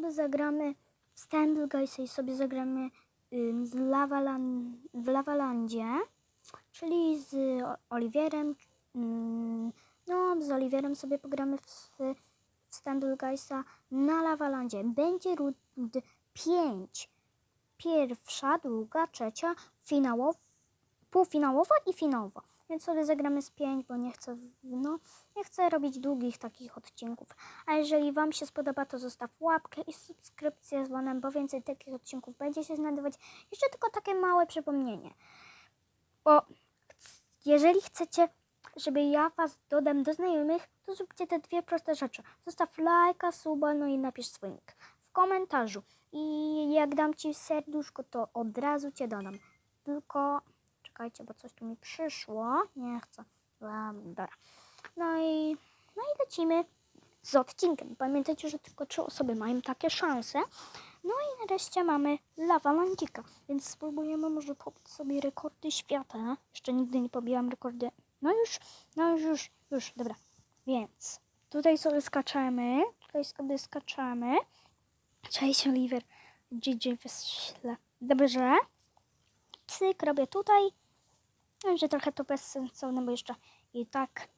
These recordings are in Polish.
sobie zagramy w Stand Guys i sobie zagramy z Lavalan w Lavalandzie, czyli z O- Oliwierem. no, z Oliwierem sobie pogramy w, w Stand Guysa na Lavalandzie. Będzie rund 5. Pierwsza, druga, trzecia, finałowa, półfinałowa i finałowa. Więc sobie zagramy z 5, bo nie chcę, no, nie chcę robić długich takich odcinków. A jeżeli Wam się spodoba, to zostaw łapkę i subskrypcję z dzwonem, bo więcej takich odcinków będzie się znajdować. Jeszcze tylko takie małe przypomnienie. Bo jeżeli chcecie, żeby ja Was dodam do znajomych, to zróbcie te dwie proste rzeczy. Zostaw lajka, suba, no i napisz swój nick w komentarzu. I jak dam Ci serduszko, to od razu Cię dodam. Tylko czekajcie, bo coś tu mi przyszło. Nie chcę. Dobra. No i, no i lecimy z odcinkiem. Pamiętajcie, że tylko trzy osoby mają takie szanse. No i nareszcie mamy Lavalandzika, więc spróbujemy może pobić sobie rekordy świata. Jeszcze nigdy nie pobijam rekordy. No już, no już, już, już, dobra. Więc tutaj sobie skaczemy, tutaj sobie skaczemy. Cześć Oliver, GG wyśle. Dobrze. Cyk, robię tutaj. Wiem, że trochę to bezsensowne, bo jeszcze i tak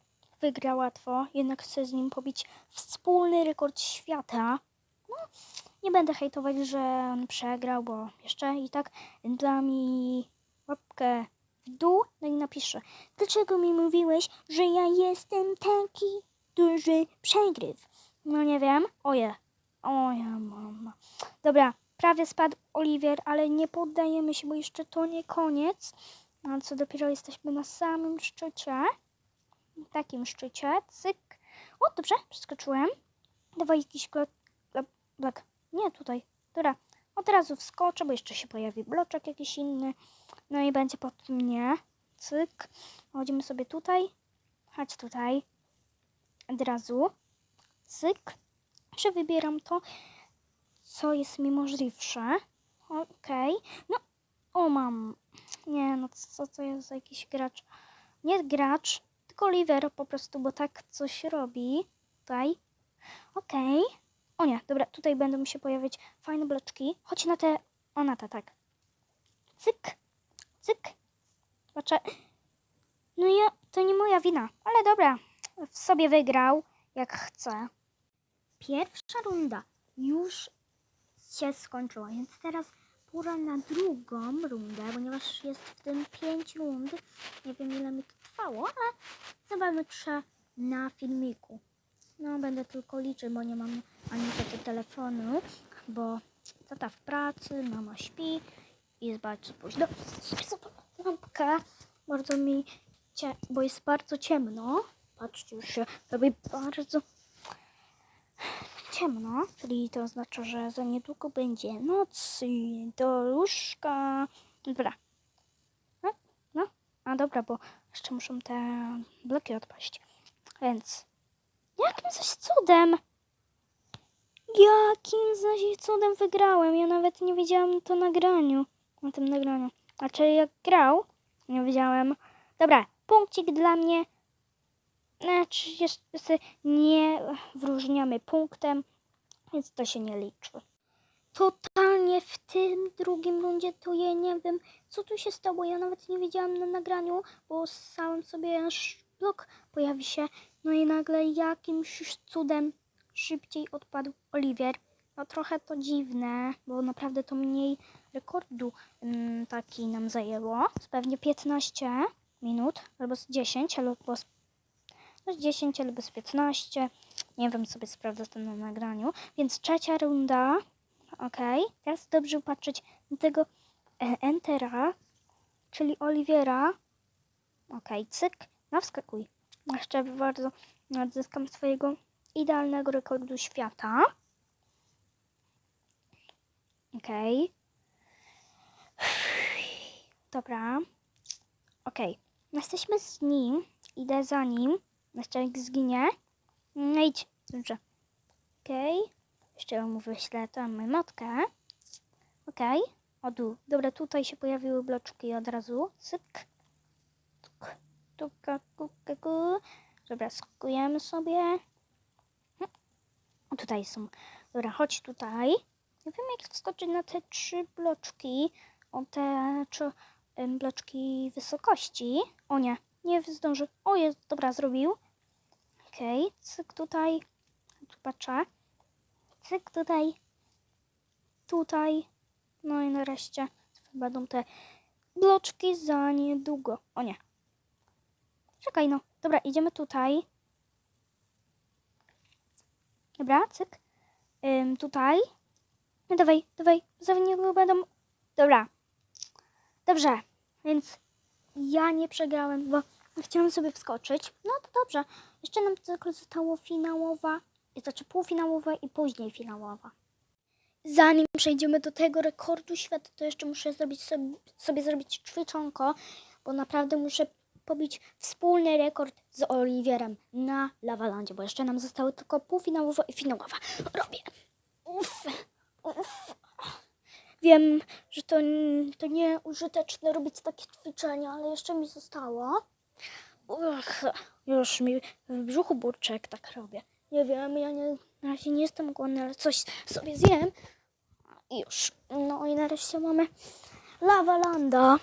wygra łatwo. Jednak chcę z nim pobić wspólny rekord świata. No, nie będę hejtować, że on przegrał, bo jeszcze i tak da mi łapkę w dół, no i napiszę. Dlaczego mi mówiłeś, że ja jestem taki duży przegryw? No nie wiem. Oje. Oje, mama. Dobra, prawie spadł Oliwier, ale nie poddajemy się, bo jeszcze to nie koniec. A co dopiero jesteśmy na samym szczycie. Takim szczycie. Cyk. O, dobrze, przeskoczyłem. Dawaj jakiś blok. Nie, tutaj. Dobra. Od razu wskoczę, bo jeszcze się pojawi bloczek jakiś inny. No i będzie pod mnie. Cyk. Chodzimy sobie tutaj. Chodź tutaj. Od razu. Cyk. Przewybieram to, co jest mi możliwsze. Okej. No, o mam. Nie, no co to jest za jakiś gracz? Nie gracz, tylko Oliver po prostu, bo tak coś robi. Tutaj. Okej. O nie, dobra, tutaj będą mi się pojawiać fajne bloczki. Chodź na te... O, na tak. Cyk. Cyk. Patrzę. No ja... To nie moja wina, ale dobra. W sobie wygrał, jak chce. Pierwsza runda już się skończyła, więc teraz pora na drugą rundę, ponieważ jest w tym pięć rund. Nie wiem ile mi to trwało, ale zobaczę na filmiku. No, będę tylko liczyć, bo nie mam ani tego telefonu, bo tata w pracy, mama śpi i jest bardzo późno. Lampka bardzo mi, cie, bo jest bardzo ciemno. Patrzcie, już się robi bardzo ciemno, czyli to oznacza, że za niedługo będzie noc i do łóżka. Dobra. No, no, a dobra, bo jeszcze muszą te bloki odpaść. Więc jakim zaś cudem? Jakim zaś cudem wygrałem? Ja nawet nie widziałam to nagraniu. Na tym nagraniu. A czy jak grał? Nie wiedziałem. Dobra, punkcik dla mnie. Znaczy, jeszcze nie wyróżniamy punktem, więc to się nie liczy. Totalnie w tym drugim rundzie to ja nie wiem, co tu się stało. Ja nawet nie widziałam na nagraniu, bo sam sobie blok pojawi się. No i nagle jakimś cudem szybciej odpadł Oliwier. No trochę to dziwne, bo naprawdę to mniej rekordu mm, taki nam zajęło. Pewnie 15 minut, albo z 10, albo z no z 10 albo z 15. Nie wiem, sobie sprawdzę to na nagraniu. Więc trzecia runda. Ok. Teraz dobrze patrzeć na tego e, Entera, czyli Oliwiera. Ok, cyk. No wskakuj. Jeszcze bardzo odzyskam swojego idealnego rekordu świata. Ok. Dobra. Ok. Jesteśmy z nim. Idę za nim. Jeszcze jak zginie. No idź. Dobrze. Okej. Jeszcze mu wyślę tam emotkę. Okej. O tu. Dobra, tutaj się pojawiły bloczki od razu. Syk. Tuk. Tuka, kuka, ku. Dobra, skujemy sobie. Hm. O, Tutaj są Dobra, chodź tutaj. Nie wiem, jak wskoczyć na te trzy bloczki. O te em, bloczki wysokości. O nie, nie zdąży. O jest, dobra, zrobił. Okej, cyk tutaj. Tu patrzę. Cyk tutaj. Tutaj. No i nareszcie będą te bloczki za niedługo. O nie. Czekaj no. Dobra, idziemy tutaj. Dobra, cyk. Ym, tutaj. No dawaj, dawaj. Za niedługo będą... Dobra. Dobrze. Więc ja nie przegrałem, bo chciałam sobie wskoczyć. No to dobrze. Jeszcze nam tylko zostało finałowa, znaczy półfinałowa i później finałowa. Zanim przejdziemy do tego rekordu świata, to jeszcze muszę zrobić sobie, sobie zrobić ćwiczonko, bo naprawdę muszę pobić wspólny rekord z Oliwierem na Lavalandzie, bo jeszcze nam zostały tylko półfinałowa i finałowa. Robię. Uff, uff. Wiem, że to, to nieużyteczne robić takie ćwiczenia, ale jeszcze mi zostało. Uch, już mi w brzuchu burczy, jak tak robię. Nie wiem, ja nie, na razie nie jestem głodny, ale coś sobie zjem. Już. No i nareszcie mamy Lavalanda.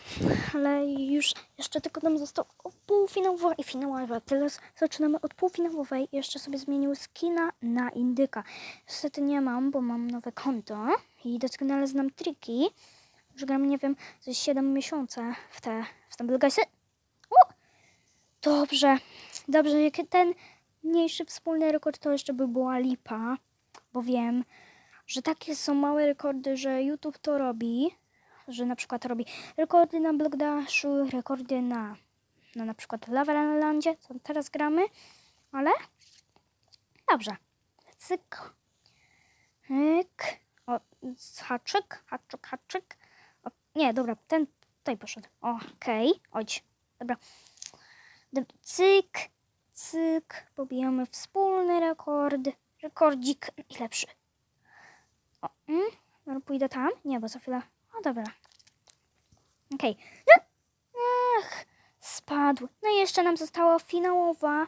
Ale już jeszcze tylko nam został półfinałowa i finałowa. Teraz zaczynamy od półfinałowej. Jeszcze sobie zmienił skina na indyka. Niestety nie mam, bo mam nowe konto i doskonale znam triki. Już gram, nie wiem, ze 7 miesięcy w te w Stumble Guysy. Dobrze, dobrze, jak ten mniejszy wspólny rekord to jeszcze by była lipa, bo wiem, że takie są małe rekordy, że YouTube to robi, że na przykład robi rekordy na Blockdashu, rekordy na, no na przykład Lavalandzie, co teraz gramy, ale dobrze. Cyk, cyk, o, haczyk, haczyk, haczyk. O, nie, dobra, ten tutaj poszedł. Okej, chodź, dobra. Cyk, cyk, pobijamy wspólny rekord, rekordzik najlepszy. O, mm, dobra, pójdę tam? Nie, bo za chwilę, o dobra. Okej. No, Ach, spadł. No i jeszcze nam została finałowa.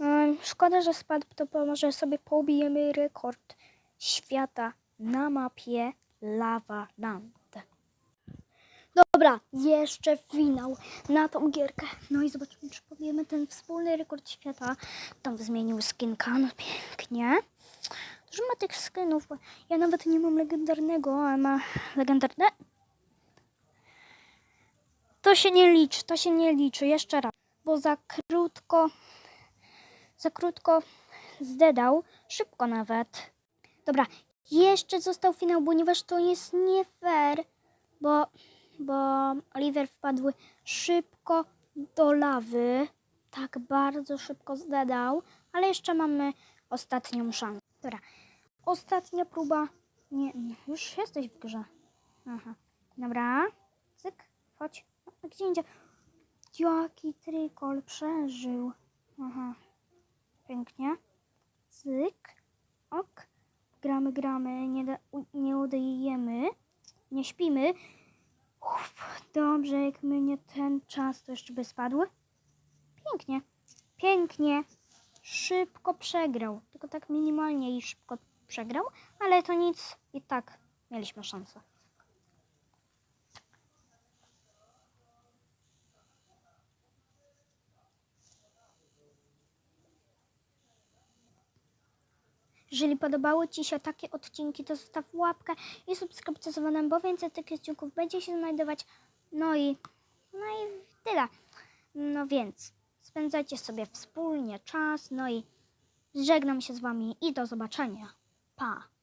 Ym, Szkoda, że spadł, to może sobie pobijemy rekord świata na mapie Lava Land. Dobra, jeszcze finał na tą gierkę. No i zobaczymy, czy pobijemy ten wspólny rekord świata. Tam zmienił skinka, no pięknie. Dużo ma tych skinów, ja nawet nie mam legendarnego, a ma legendarne. To się nie liczy, to się nie liczy. Jeszcze raz, bo za krótko, za krótko zdedał, szybko nawet. Dobra, jeszcze został finał, ponieważ to jest nie fair, bo, bo Oliver wpadł szybko do lawy. Tak bardzo szybko zdedał, ale jeszcze mamy ostatnią szansę. Dobra, ostatnia próba. Nie, nie, już jesteś w grze. Aha, dobra. Cyk, chodź. No, gdzie indziej? Jaki trykol przeżył. Aha, pięknie. Cyk, ok. Gramy, gramy, nie, da, nie udajemy, nie śpimy. Uff, dobrze, jak minie ten czas, to jeszcze by spadły. Pięknie, pięknie. Szybko przegrał, tylko tak minimalnie i szybko przegrał, ale to nic, i tak mieliśmy szansę. Jeżeli podobały Ci się takie odcinki, to zostaw łapkę i subskrypcję z dzwonem, bo więcej takich odcinków będzie się znajdować. No i, no i tyle. No więc spędzajcie sobie wspólnie czas, no i żegnam się z Wami i do zobaczenia. Pa!